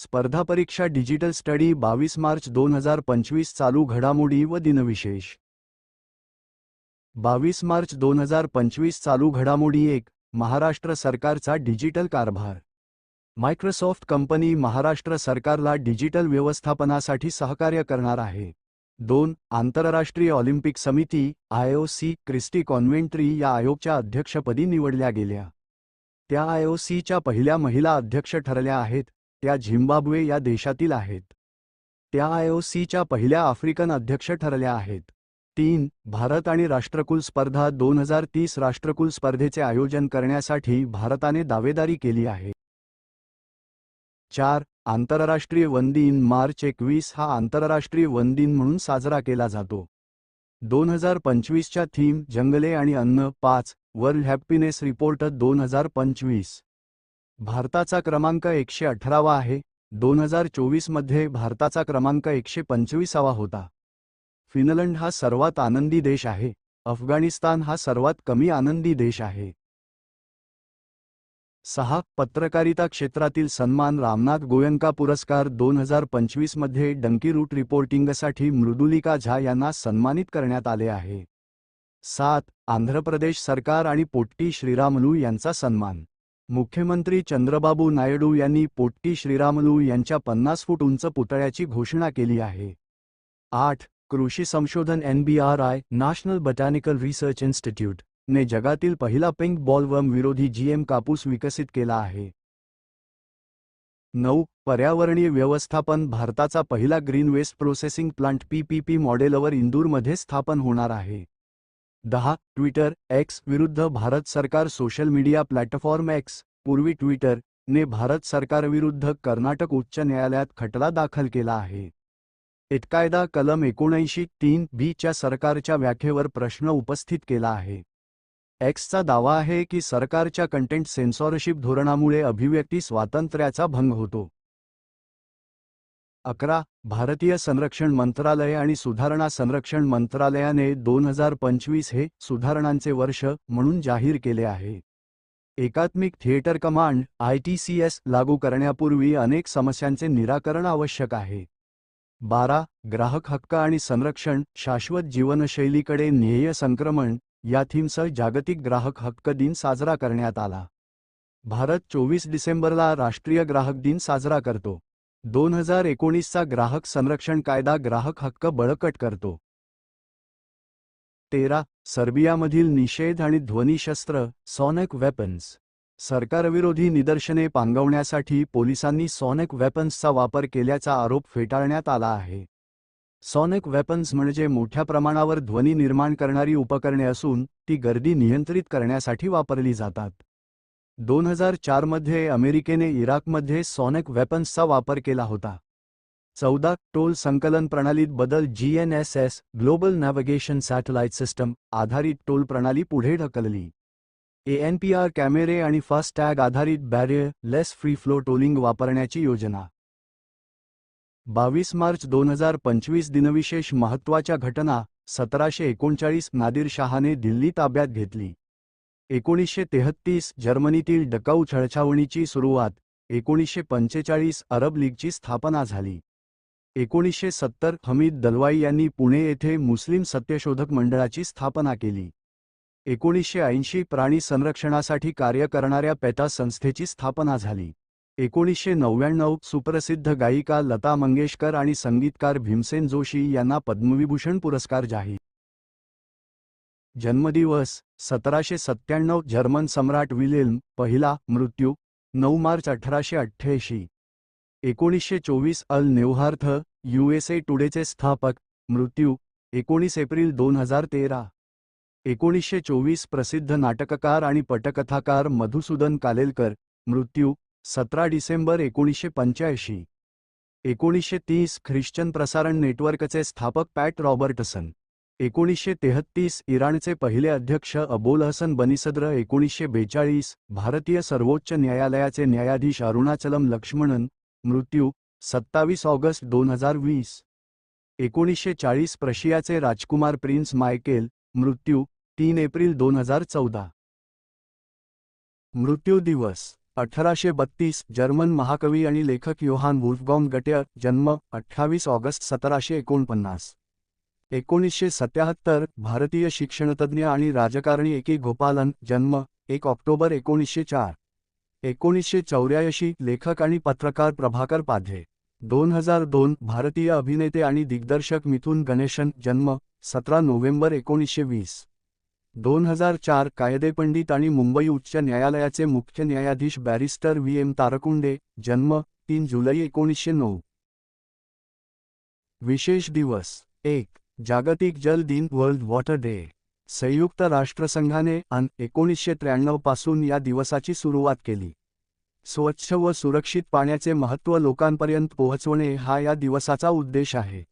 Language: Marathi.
स्पर्धा परीक्षा डिजिटल स्टडी बावीस मार्च दोन हजार पंचवीस चालू घडामोडी व दिनविशेष. बावीस मार्च दोन हजार पंचवीस चालू घडामोडी एक महाराष्ट्र सरकारचा डिजिटल कारभार. मायक्रोसॉफ्ट कंपनी महाराष्ट्र सरकारला डिजिटल व्यवस्थापनासाठी सहकार्य करणार आहे. दोन आंतरराष्ट्रीय ऑलिम्पिक समिती आयओसी क्रिस्टी कॉन्व्हेंट्री या आयोगच्या अध्यक्षपदी निवडल्या गेल्या. त्या आयओसीच्या पहिल्या महिला अध्यक्ष ठरल्या आहेत. त्या झिम्बाब्वे या देशातील आहेत. त्या आयओसीच्या पहिल्या आफ्रिकन अध्यक्ष ठरल्या आहेत. तीन भारत आणि राष्ट्रकुल स्पर्धा दोन हजार तीस राष्ट्रकुल स्पर्धेचे आयोजन करण्यासाठी भारताने दावेदारी केली आहे. चार आंतरराष्ट्रीय वन दिन मार्च एकवीस हा आंतरराष्ट्रीय वन दिन म्हणून साजरा केला जातो. दोन हजार पंचवीसच्या थीम जंगले आणि अन्न पाच वर्ल्ड हॅपीनेस रिपोर्ट दोन हजार पंचवीस. भारताचा क्रमांक एकशे अठरावा आहे. दोन हजार चोवीसमध्ये भारताचा क्रमांक एकशे पंचवीसावा होता. फिनलंड हा सर्वात आनंदी देश आहे. अफगाणिस्तान हा सर्वात कमी आनंदी देश आहे. सहा. पत्रकारिता क्षेत्रातील सन्मान रामनाथ गोयंका पुरस्कार दोन हजार पंचवीसमध्ये डंकी रूट रिपोर्टिंगसाठी मृदुलिका झा यांना सन्मानित करण्यात आले आहे. सात. आंध्र प्रदेश सरकार आणि पोट्टी श्रीरामलू यांचा सन्मान. मुख्यमंत्री चंद्रबाबू नायडू यांनी पोट्टी श्रीरामलू यांच्या पन्नास फूट उंच पुतळ्याची घोषणा केली आहे. आठ. कृषी संशोधन NBRI national botanical research institute ने जगातील पहिला पिंक बॉलवर्म विरोधी जीएम कापूस विकसित केला आहे. नऊ. पर्यावरणीय व्यवस्थापन भारताचा पहिला green waste processing plant PPP मॉडेलवर इंदूरमध्ये स्थापन होणार आहे. दहा ट्विटर एक्स विरुद्ध भारत सरकार सोशल मीडिया प्लॅटफॉर्म एक्स पूर्वी ट्विटर ने भारत सरकारविरुद्ध कर्नाटक उच्च न्यायालयात खटला दाखल केला आहे. इटकायदा कलम एकोणऐंशी तीन बीच्या सरकारच्या व्याख्येवर प्रश्न उपस्थित केला आहे. एक्सचा दावा आहे की सरकारच्या कंटेंट सेन्सॉरशिप धोरणामुळे अभिव्यक्ती स्वातंत्र्याचा भंग होतो. अकरा भारतीय संरक्षण मंत्रालय आणि सुधारणा संरक्षण मंत्रालयाने दोन हजार पंचवीस हे सुधारणांचे वर्ष म्हणून जाहीर केले आहे. एकात्मिक theatre command I T C S लागू करण्यापूर्वी अनेक समस्यांचे निराकरण आवश्यक आहे. बारा ग्राहक हक्क आणि संरक्षण शाश्वत जीवनशैलीकडे ध्येय संक्रमण या थीमसह जागतिक ग्राहक हक्क दिन साजरा करण्यात आला. भारत चोवीस डिसेंबरला राष्ट्रीय ग्राहक दिन साजरा करतो. दोन हजार एकोणीसचा ग्राहक संरक्षण कायदा ग्राहक हक्क बळकट करतो. तेरा सर्बियामधील निषेध आणि ध्वनिशस्त्र सॉनेक वेपन्स. सरकारविरोधी निदर्शने पांगवण्यासाठी पोलिसांनी सॉनेक वेपन्सचा वापर केल्याचा आरोप फेटाळण्यात आला आहे. सॉनेक वेपन्स म्हणजे मोठ्या प्रमाणावर ध्वनी निर्माण करणारी उपकरणे असून ती गर्दी नियंत्रित करण्यासाठी वापरली जातात. दोन हजार चारमध्ये अमेरिकेने इराकमध्ये सॉनेक वेपन्सचा वापर केला होता. चौदा टोल संकलन प्रणालीत बदल G N S S global navigation satellite system आधारित टोल प्रणाली पुढे ढकलली. एएनपीआर कॅमेरे आणि फास्टॅग आधारित बॅरियर लेस फ्री फ्लो टोलिंग वापरण्याची योजना. बावीस मार्च दोन हजार पंचवीस दिनविशेष महत्त्वाच्या घटना सतराशे एकोणचाळीस नादिर शहाने दिल्ली ताब्यात घेतली. एकोणीसशे तेहत्तीस जर्मनीतील डकाऊ छळछावणीची सुरुवात एकोणीसशे पंचेचाळीस अरब लीगची स्थापना झाली. एकोणीसशे सत्तर हमीद दलवाई यांनी पुणे येथे मुस्लिम सत्यशोधक मंडळाची स्थापना केली. एकोणीसशे ऐंशी प्राणी संरक्षणासाठी कार्य करणाऱ्या पेता संस्थेची स्थापना झाली. एकोणीसशे नव्याण्णव सुप्रसिद्ध गायिका लता मंगेशकर आणि संगीतकार भीमसेन जोशी यांना पद्मविभूषण पुरस्कार जाहीर जन्मदिवस सतराशे सत्त्याण्णव जर्मन सम्राट विलेल्म पहिला मृत्यू नऊ मार्च अठराशे अठ्ठ्याऐंशी. एकोणीसशे चोवीस अल नेव्हार्थ यूएसए टुडेचे स्थापक मृत्यू एकोणीस एप्रिल दोन हजार तेरा. एकोणीसशे चोवीस प्रसिद्ध नाटककार आणि पटकथाकार मधुसूदन कालेलकर मृत्यू सतरा डिसेंबर एकोणीसशे पंच्याऐंशी. एकोणीसशे तीस ख्रिश्चन प्रसारण नेटवर्कचे स्थापक पॅट रॉबर्टसन. एकोणीसशे तेहत्तीस इराणचे पहिले अध्यक्ष अबोल हसन बनिसद्र एकोणीसशे बेचाळीस भारतीय सर्वोच्च न्यायालयाचे न्यायाधीश अरुणाचलम लक्ष्मणन मृत्यू सत्तावीस ऑगस्ट दोन हजार वीस. एकोणीसशे चाळीस प्रशियाचे राजकुमार प्रिन्स मायकेल मृत्यू तीन एप्रिल दोन हजार चौदा. मृत्यू दिवस अठराशे बत्तीस जर्मन महाकवी आणि लेखक योहान वुल्फगॉम गटेअर जन्म अठ्ठावीस ऑगस्ट सतराशे एकोणपन्नास. एकोणीसशे सत्याहत्तर भारतीय शिक्षणतज्ज्ञ आणि राजकारणी एके गोपालन जन्म एक ऑक्टोबर एकोणीसशे चार. एकोणीसशे चौऱ्याऐंशी लेखक आणि पत्रकार प्रभाकर पाधे. दोन हजार दोन भारतीय अभिनेते आणि दिग्दर्शक मिथुन गणेशन जन्म सतरा नोव्हेंबर एकोणीसशे वीस. दोन हजार चार कायदेपंडित आणि मुंबई उच्च न्यायालयाचे मुख्य न्यायाधीश बॅरिस्टर व्ही. एम. तारकुंडे जन्म तीन जुलै एकोणीसशे नऊ. विशेष दिवस एक. जागतिक जल दिन वर्ल्ड वॉटर डे. संयुक्त राष्ट्रसंघाने अन एकोणीसशे त्र्याण्णवपासून या दिवसाची सुरुवात केली. स्वच्छ व सुरक्षित पाण्याचे महत्त्व लोकांपर्यंत पोहोचवणे हा या दिवसाचा उद्देश आहे.